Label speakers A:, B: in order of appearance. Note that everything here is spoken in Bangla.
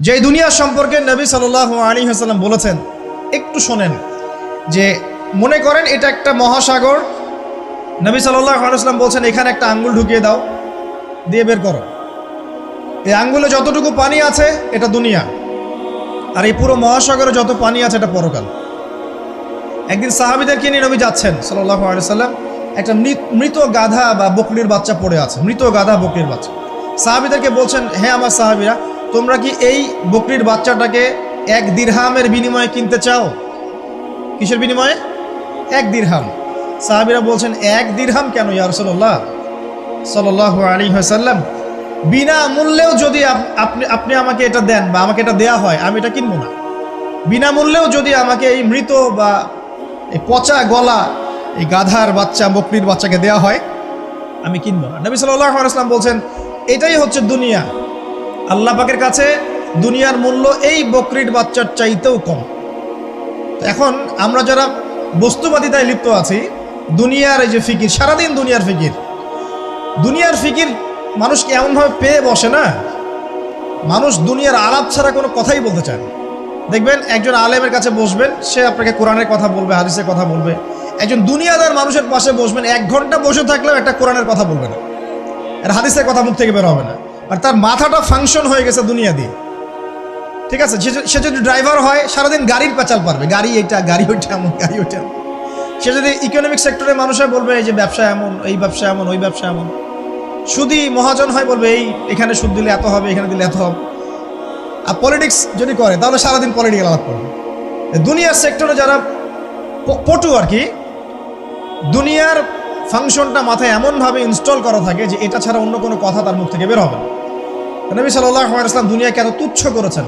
A: যে দুনিয়া সম্পর্কে নবী সাল্লাহ আলী হাসাল্লাম বলেছেন, একটু শোনেন যে মনে করেন এটা একটা মহাসাগর। নবী আলাইসাল্লাম বলছেন, এখানে একটা আঙ্গুল ঢুকিয়ে দাও, দিয়ে বের করো। এই আঙ্গুলে যতটুকু পানি আছে, এটা দুনিয়া। আর এই পুরো মহাসাগরে যত পানি আছে, এটা পরকাল। একদিন সাহাবিদেরকে নিয়ে নবী যাচ্ছেন সাল্লাহ আলাইসাল্লাম একটা মৃত- গাধা বা বকরির বাচ্চা পড়ে আছে, মৃত গাধা বকরির বাচ্চা। সাহাবিদেরকে বলছেন হ্যাঁ আমার সাহাবিরা তোমরা কি এই বকরির বাচ্চাটাকে এক দিরহামের বিনিময়ে কিনতে চাও? কিসের বিনিময়ে? এক দিরহাম। সাহাবিরা বলছেন, এক দিরহাম কেন ইয়ারসল্লাহ সাল্লাহ আলী হাসাল্লাম বিনা মূল্যেও যদি আপনি আপনি আমাকে এটা দেন বা আমাকে এটা দেয়া হয়, আমি এটা কিনবো না। বিনামূল্যেও যদি আমাকে এই মৃত বা এই পচা গলা, এই গাধার বাচ্চা, বকরির বাচ্চাকে দেয়া হয়, আমি কিনবো না। নবী সাল্লাহ আসলাম বলছেন, এটাই হচ্ছে দুনিয়া। আল্লাহ পাকের কাছে দুনিয়ার মূল্য এই বকরির বাচ্চার চাইতেও কম। এখন আমরা যারা বস্তুবাদিতায় লিপ্ত আছি, দুনিয়ার এই যে ফিকির, সারাদিন দুনিয়ার ফিকির দুনিয়ার ফিকির মানুষকে এমনভাবে পেয়ে বসে না? মানুষ দুনিয়ার আলাপ ছাড়া কোনো কথাই বলতে চায় দেখবেন একজন আলেমের কাছে বসবেন, সে আপনাকে কোরআনের কথা বলবে, হাদিসের কথা বলবে। একজন দুনিয়াদার মানুষের পাশে বসবেন, এক ঘণ্টা বসে থাকলেও একটা কোরআনের কথা বলবে না। আর হাদিসের কথা মুখ থেকে বের হবে না। আর তার মাথাটা ফাংশন হয়ে গেছে দুনিয়া দিয়ে। ঠিক আছে? সে- যদি ড্রাইভার হয়, সারাদিন গাড়ির পেঁচাল পারবে। গাড়ি এটা, গাড়ি ওইটা এমন, গাড়ি ওইটা এমন। সে যদি ইকোনমিক সেক্টরের মানুষ বলবে, এই যে ব্যবসা এমন, এই ব্যবসা এমন, ওই ব্যবসা এমন। সুদি মহাজন হয়, বলবে, এই, এখানে সুদ দিলে এত হবে, এখানে দিলে এত হবে। আর পলিটিক্স যদি করে, তাহলে সারাদিন পলিটিক্যাল আলাপ করবে। দুনিয়ার সেক্টরে যারা পটু আর কি, দুনিয়ার ফাংশনটা মাথায় এমনভাবে ইনস্টল করা থাকে যে এটা ছাড়া অন্য কোনো কথা তার মুখ থেকে বের হবে না। নবী সাল্লাহ ইসলাম দুনিয়াকে এত তুচ্ছ করেছেন।